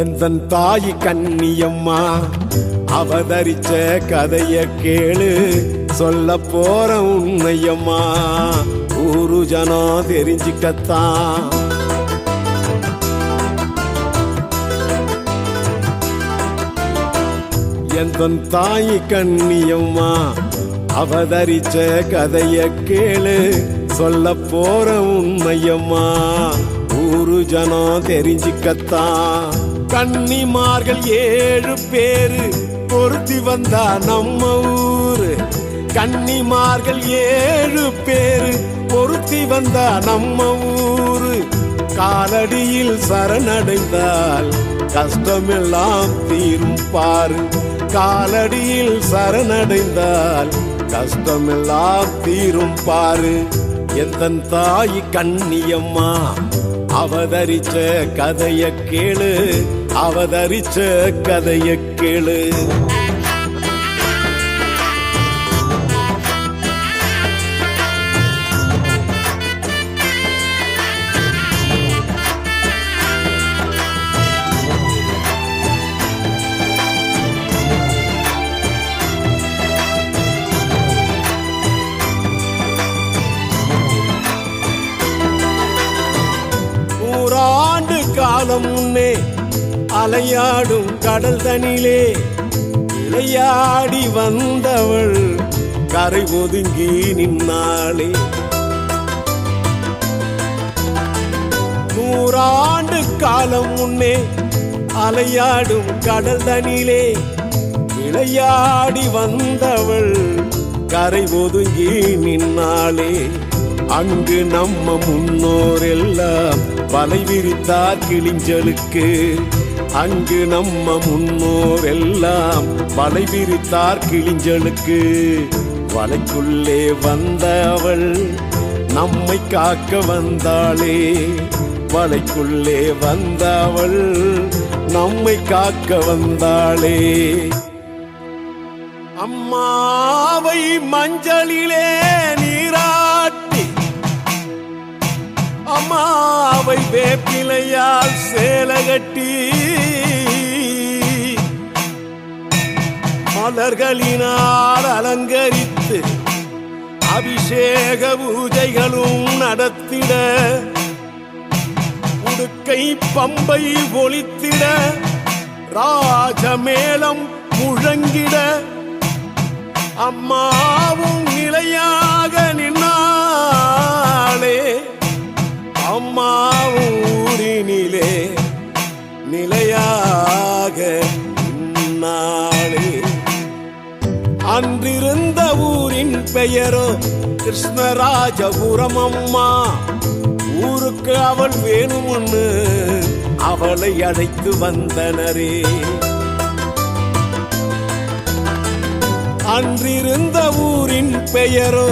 எந்தன் தாய் கண்ணியம்மா அவதரிச்ச கதைய கேளு சொல்ல போற உண்மையம்மா ஊரு ஜனம் தெரிஞ்சுக்கத்தான். எந்தன் தாய் கண்ணியம்மா அவதரிச்ச கதைய கேளு சொல்ல போற உண்மையம்மா ஊரு ஜனம் தெரிஞ்சுக்கத்தான். கன்னிமார்கள் ஏழு பேரு பொருத்தி வந்தா நம்ம ஊரு. கன்னிமார்கள் ஏழு பேரு பொருத்தி வந்தா நம்ம ஊரு. காலடியில் சரணடைந்தால் கஷ்டமெல்லாம் தீரும் பாரு. காலடியில் சரணடைந்தால் கஷ்டமெல்லாம் தீரும் பாரு. எந்த தாய் கண்ணியம்மா அவதரிச்ச கதைய கேளு. அவதரிச்ச கதைய கேளு. அலையாடும் கடல் தனிலே. விளையாடி வந்தவள் கரை ஒதுங்கி நின்னாளே. நூறாண்டு காலம் முன்னே அலையாடும் கடல் தனிலே. விளையாடி வந்தவள் கரை ஒதுங்கி நின்னாளே. அங்கு நம்ம முன்னோர் எல்லாம் வலை விரித்தார் கிழிஞ்சலுக்கு அங்கு நம்ம முன்னோர் எல்லாம் வலை விரித்தார் கிழிஞ்சலுக்கு வலைக்குள்ளே வந்த அவள் நம்மை காக்க வந்தாளே. வலைக்குள்ளே வந்த அவள் நம்மை காக்க வந்தாளே. அம்மாவை மஞ்சளிலே அம்மாவை வேப்பிலையால் சேலகட்டி மலர்களினால் அலங்கரித்து அபிஷேக பூஜைகளும் நடத்திட உடுக்கை பம்பை ஒழித்திட ராஜமேளம் முழங்கிட அம்மாவும் நிலையாக நின்னாளே ஊரினிலே நிலையாக நாளே அன்றிருந்த ஊரின் பெயரோ கிருஷ்ணராஜபுரம் அம்மா ஊருக்கு அவள் வேணும்னு அவளை அழைத்து வந்தனரே. அன்றிருந்த ஊரின் பெயரோ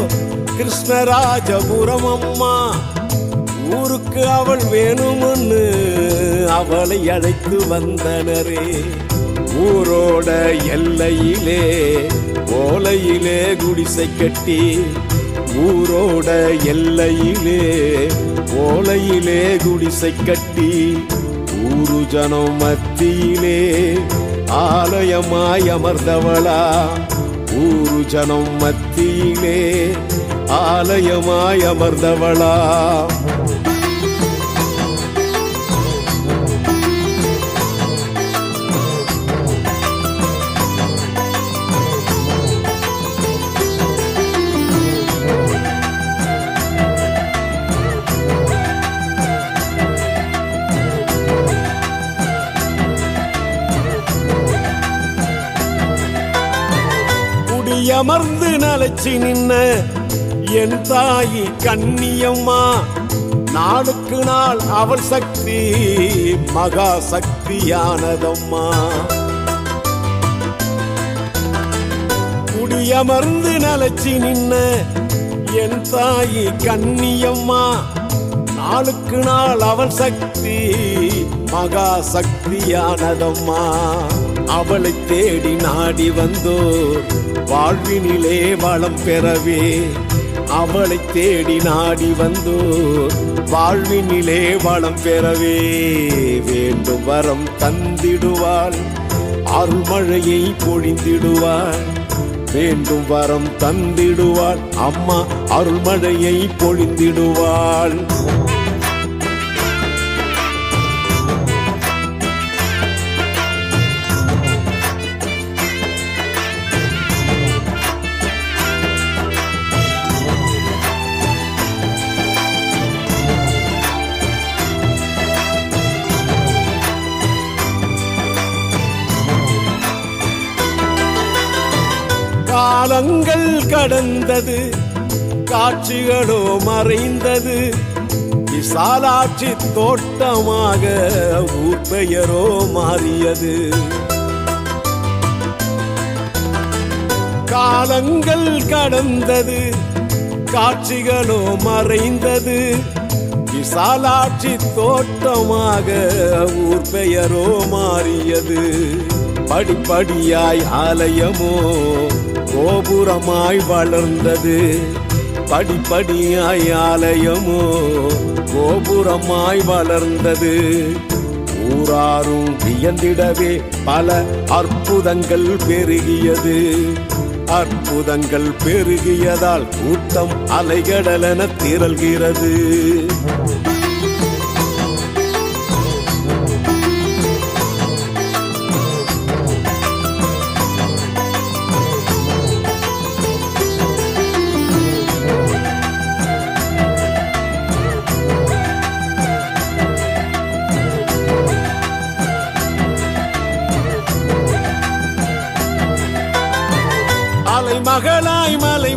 கிருஷ்ணராஜபுரம் அம்மா ஊருக்கு அவள் வேணும்னு அவளை அழைத்து வந்தனரே. ஊரோட எல்லையிலே ஓலையிலே குடிசை கட்டி ஊரோட எல்லையிலே ஓலையிலே குடிசை கட்டி ஊரு ஜனம் மத்தியிலே ஆலயமாய் அமர்ந்தவளா. ஊரு ஜனம் மத்தியிலே ஆலயமாய் அமர்ந்தவளா. அமர்ந்து நலச்சி நின்ன என் தாயி கண்ணியம்மா. நாளுக்கு நாள் அவள் சக்தி மகா சக்தியானதம்மா. குடியமர்ந்து நலச்சி நின்ன என் தாயி கண்ணியம்மா. நாளுக்கு நாள் அவள் சக்தி மகா சக்தியானதம்மா. அவளை தேடி நாடி வந்தோர் வாழ்வினிலே வளம் பெறவே. அவளை தேடி நாடி வந்தோர் வாழ்வினிலே வளம் பெறவே வேண்டும் வரம் தந்திடுவாள். அருள்மழையை பொழிந்திடுவாள். வேண்டும் வரம் தந்திடுவாள். அம்மா அருள்மழையை பொழிந்திடுவாள். காலங்கள் கடந்தது காட்சிகளோ மறைந்தது. விசாலாட்சி தோட்டமாக ஊர் பெயரோ மாறியது. காலங்கள் கடந்தது காட்சிகளோ மறைந்தது. விசாலாட்சி தோட்டமாக ஊர் பெயரோ மாறியது. படிப்படியாய் ஆலயமோ கோபுரமாய் வளர்ந்தது. படிப்படியாய் ஆலயமோ கோபுரமாய் வளர்ந்தது. ஊராரும் வியந்திடவே பல அற்புதங்கள் பெருகியது. அற்புதங்கள் பெருகியதால் கூட்டம் அலைகடலென திரள்கிறது.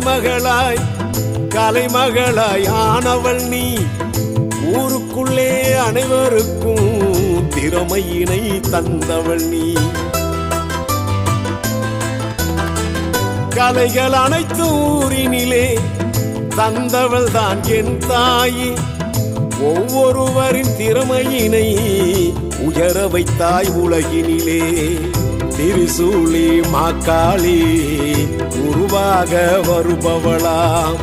கலைமகளாய் கலைமகளாய் ஆனவள் நீ. ஊருக்குள்ளே அனைவருக்கும் திறமையினை தந்தவள் நீ. கலைகள் அனைத்து ஊரினிலே தந்தவள் தான் என் தாயி. ஒவ்வொருவரின் திறமையினை உயர வைத்தாய் உலகினிலே. திரிசூலி மாக்காளி உருவாக வருபவளாம்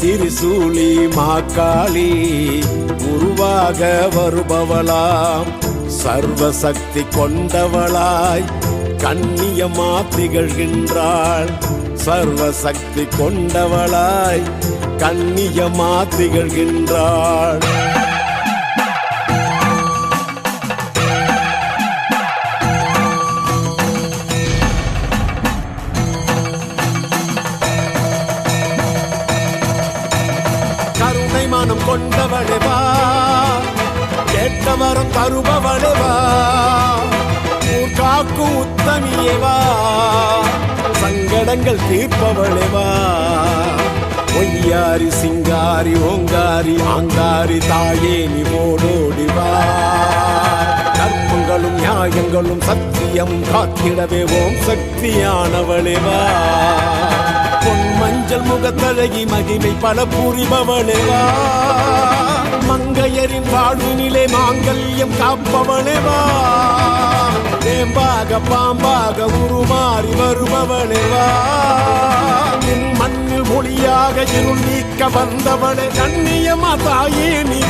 திரிசூலி மாக்காளி உருவாக வருபவளாம் சர்வசக்தி கொண்டவளாய் கண்ணியமா திகழ்கின்றாள். சர்வசக்தி கொண்டவளாய் கண்ணியமா திகழ்கின்றாள். கருணை மனம் கொண்டவளே வா. கேட்ட வரம் தருபவளே வா. ஊர் உத்தமியே வா. சங்கடங்கள் தீர்ப்பவளே வா. பொய்யாரி சிங்காரி ஓங்காரி ஆங்காரி தாயே நீ ஓடோடிவா கற்பங்களும் நியாயங்களும் சத்தியம் காத்திடவே ஓம் சக்தியானவளே வா. பொன் மஞ்சள் முகத்தழகி மகிமை பல புரிபவனேவா மங்கையரின் வாழ்வினிலே மாங்கல்யம் காப்பவனேவா தேம்பாக பாம்பாக உருமாறி வருபவனேவா என் மண்ணில் மொழியாக இருள் நீக்க வந்தவனே கண்ணியமா தாயே நீ